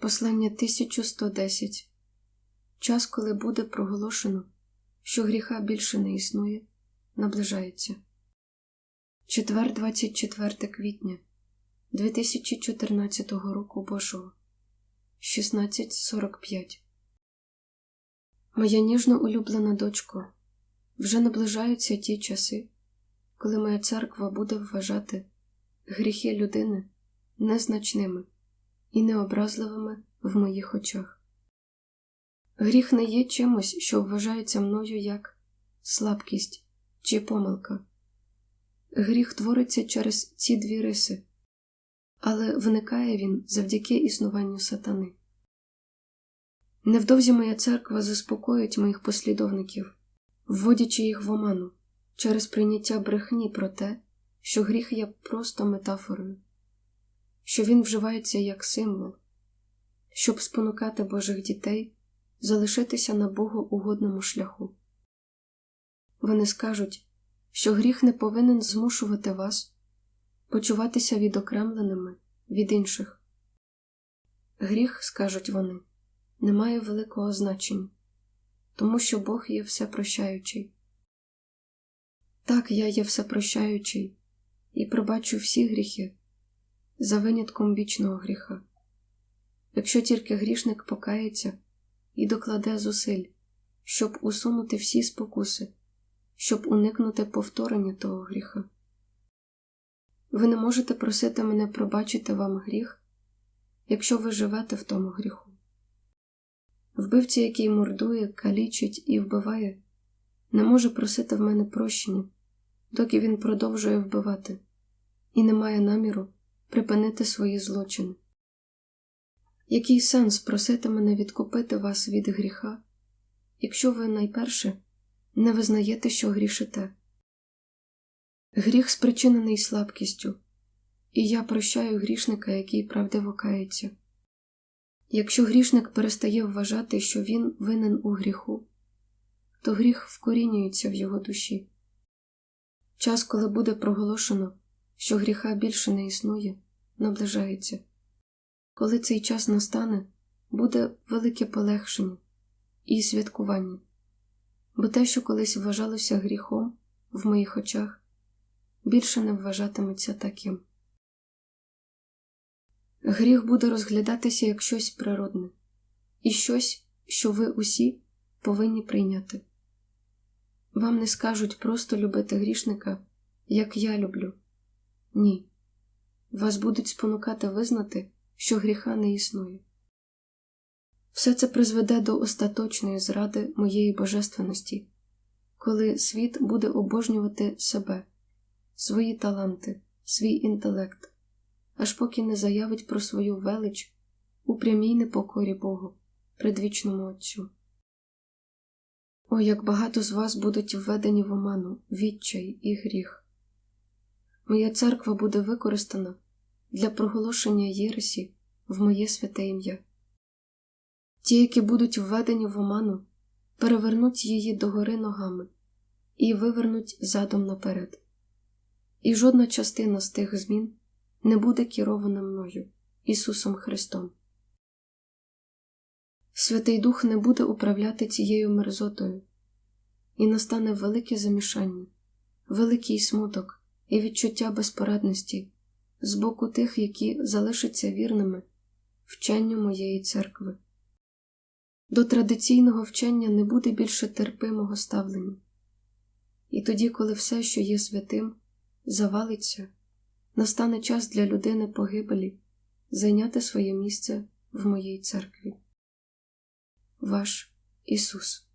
Послання 1110 Час, коли буде проголошено, що гріха більше не існує, наближається. Четвер 24 квітня 2014 року Божого. 16.45 Моя ніжно улюблена дочко, вже наближаються ті часи, коли моя церква буде вважати гріхи людини незначними і необразливими в моїх очах. Гріх не є чимось, що вважається мною як слабкість чи помилка. Гріх твориться через ці дві риси, але виникає він завдяки існуванню сатани. Невдовзі моя церква заспокоїть моїх послідовників, вводячи їх в оману через прийняття брехні про те, що гріх є просто метафорою що він вживається як символ, щоб спонукати Божих дітей залишитися на Богу угодному шляху. Вони скажуть, що гріх не повинен змушувати вас почуватися відокремленими від інших. Гріх, скажуть вони, не має великого значення, тому що Бог є всепрощаючий. Так, я є всепрощаючий і пробачу всі гріхи, за винятком вічного гріха. Якщо тільки грішник покається і докладе зусиль, щоб усунути всі спокуси, щоб уникнути повторення того гріха. Ви не можете просити мене пробачити вам гріх, якщо ви живете в тому гріху. Вбивці, який мордує, калічить і вбиває, не може просити в мене прощення, доки він продовжує вбивати, і не має наміру припинити свої злочини. Який сенс просити мене відкупити вас від гріха, якщо ви найперше не визнаєте, що грішите? Гріх спричинений слабкістю, і я прощаю грішника, який правдиво кається. Якщо грішник перестає вважати, що він винен у гріху, то гріх вкорінюється в його душі. Час, коли буде проголошено, що гріха більше не існує, наближається. Коли цей час настане, буде велике полегшення і святкування, бо те, що колись вважалося гріхом в моїх очах, більше не вважатиметься таким. Гріх буде розглядатися як щось природне і щось, що ви усі повинні прийняти. Вам не скажуть просто любити грішника, як я люблю. Ні. Вас будуть спонукати визнати, що гріха не існує. Все це призведе до остаточної зради моєї божественності, коли світ буде обожнювати себе, свої таланти, свій інтелект, аж поки не заявить про свою велич у прямій непокорі Богу, предвічному Отцю. О, як багато з вас будуть введені в оману, відчай і гріх моя церква буде використана для проголошення Єресі в моє святе ім'я. Ті, які будуть введені в оману, перевернуть її догори ногами і вивернуть задом наперед. І жодна частина з тих змін не буде керована мною, Ісусом Христом. Святий Дух не буде управляти цією мерзотою, і настане велике замішання, великий смуток і відчуття безпорадності з боку тих, які залишаться вірними вченню моєї церкви. До традиційного вчення не буде більше терпимого ставлення, і тоді, коли все, що є святим, завалиться, настане час для людини погибелі зайняти своє місце в моїй церкві. Ваш Ісус